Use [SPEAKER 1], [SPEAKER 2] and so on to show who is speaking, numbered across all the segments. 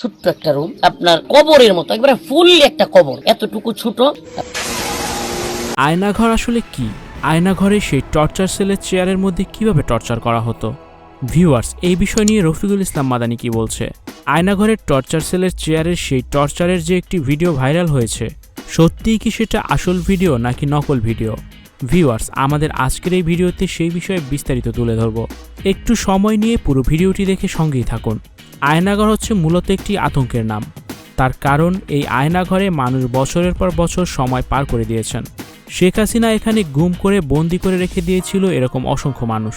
[SPEAKER 1] ছোট্ট একটা রুম আপনার কবরের মতো, একবারে ফুললি একটা কবর, এতটুকু ছোট।
[SPEAKER 2] আয়নাঘর আসলে কি? আয়নাঘরে সেই টর্চার সেলের চেয়ারের মধ্যে কীভাবে টর্চার করা হতো? ভিউয়ার্স এই বিষয় নিয়ে রফিকুল ইসলাম মাদানি কি বলছে? আয়নাঘরের টর্চার সেলের চেয়ারের সেই টর্চারের যে একটি ভিডিও ভাইরাল হয়েছে, সত্যিই কি সেটা আসল ভিডিও নাকি নকল ভিডিও ভিউয়ার্স আমাদের আজকের এই ভিডিওতে সেই বিষয়ে বিস্তারিত তুলে ধরব। একটু সময় নিয়ে পুরো ভিডিওটি দেখে সঙ্গেই থাকুন। আয়নাঘর হচ্ছে মূলত একটি আতঙ্কের নাম। তার কারণ, এই আয়নাঘরে মানুষ বছরের পর বছর সময় পার করে দিয়েছেন। শেখ হাসিনা এখানে গুম করে বন্দি করে রেখে দিয়েছিল এরকম অসংখ্য মানুষ।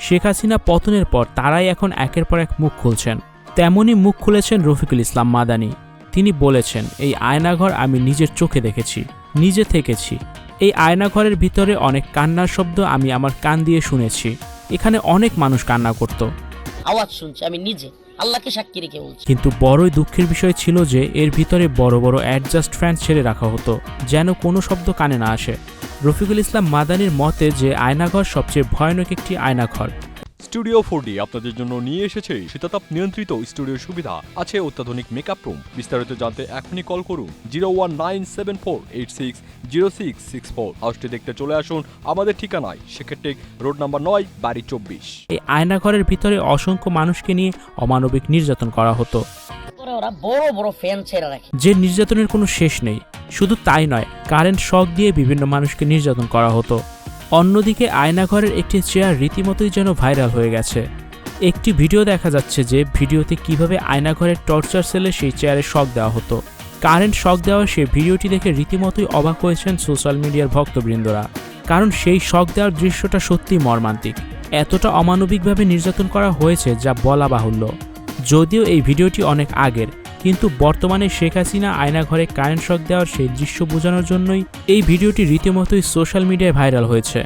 [SPEAKER 2] শেখ হাসিনা পতনের পর তারাই এখন একের পর এক মুখ খুলছেন। তেমনই মুখ খুলেছেন রফিকুল ইসলাম মাদানি। তিনি বলেছেন, এই আয়নাঘর আমি নিজের চোখে দেখেছি, নিজে থেকেছি। এই আয়নাঘরের ভিতরে অনেক কান্নার শব্দ আমি আমার কান দিয়ে শুনেছি। এখানে অনেক মানুষ কান্না করত।
[SPEAKER 1] আওয়াজ শুনছি, আমি নিজে। আল্লাহকে সাক্ষী রেখে বলছি।
[SPEAKER 2] কিন্তু বড়ই দুঃখের বিষয় ছিল যে এর ভিতরে বড় বড় অ্যাডজাস্ট ফ্যান ছেড়ে রাখা হতো, যেন কোনো শব্দ কানে না আসে। রফিকুল ইসলাম মাদানির মতে যে আয়নাঘর সবচেয়ে ভয়ানক একটি আয়নাঘর।
[SPEAKER 3] স্টুডিও ফোরডি আপনাদের জন্য নিয়ে এসেছে শীতাতাপ নিয়ন্ত্রিত স্টুডিও সুবিধা। আছে অত্যাধুনিক মেকআপ রুম বিস্তারিত জানতে এখনই কল করুন zero one nine seven four eight six zero six six four হাউসটি দেখতে চলে আসুন আমাদের ঠিকানায়। সেক্ষেত্রে রোড নাম্বার নয় বাড়ি চব্বিশ।
[SPEAKER 2] এই আয়নাঘরের ভিতরে অসংখ্য মানুষকে নিয়ে অমানবিক নির্যাতন করা হতো।
[SPEAKER 1] ওরা বড় বড় ফ্যান ছেড়ে রাখে।
[SPEAKER 2] যে নির্যাতনের কোনো শেষ নেই। শুধু তাই নয় কারেন্ট শক দিয়ে বিভিন্ন মানুষকে নির্যাতন করা হতো। অন্যদিকে আয়নাঘরের একটি চেয়ার রীতিমতোই যেন ভাইরাল হয়ে গেছে। একটি ভিডিও দেখা যাচ্ছে যে ভিডিওতে কীভাবে আয়নাঘরের টর্চার সেলে সেই চেয়ারে শক দেওয়া হতো। কারেন্ট শক দেওয়া সেই ভিডিওটি দেখে রীতিমতোই অবাক হয়েছেন সোশ্যাল মিডিয়ার ভক্তবৃন্দরা। কারণ সেই শক দেওয়ার দৃশ্যটা সত্যিই মর্মান্তিক। এতটা অমানবিকভাবে নির্যাতন করা হয়েছে যা বলা বাহুল্য। যদিও এই ভিডিওটি অনেক আগের কিন্তু বর্তমানে শেখ হাসিনা আয়নাঘরে কারেন্ট শক দেওয়ার সেই দৃশ্য বোঝানোর জন্যই এই ভিডিওটি রীতিমতোই সোশ্যাল মিডিয়ায় ভাইরাল হয়েছে।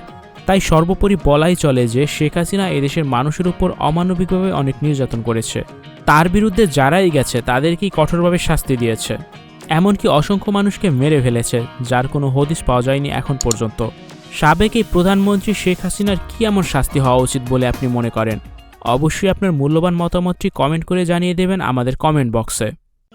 [SPEAKER 2] তাই সর্বোপরি বলাই চলে যে শেখ হাসিনা এদেশের মানুষের উপর অমানবিকভাবে অনেক নির্যাতন করেছে। তার বিরুদ্ধে যারাই গেছে, তাদেরকেই কঠোরভাবে শাস্তি দিয়েছে। এমনকি অসংখ্য মানুষকে মেরে ফেলেছে, যার কোনো হদিশ পাওয়া যায়নি এখন পর্যন্ত। সাবেক এই প্রধানমন্ত্রী শেখ হাসিনার কি এমন শাস্তি হওয়া উচিত বলে আপনি মনে করেন? অবশ্যই আপনার মূল্যবান মতামতটি কমেন্ট করে জানিয়ে দেবেন আমাদের কমেন্ট বক্সে।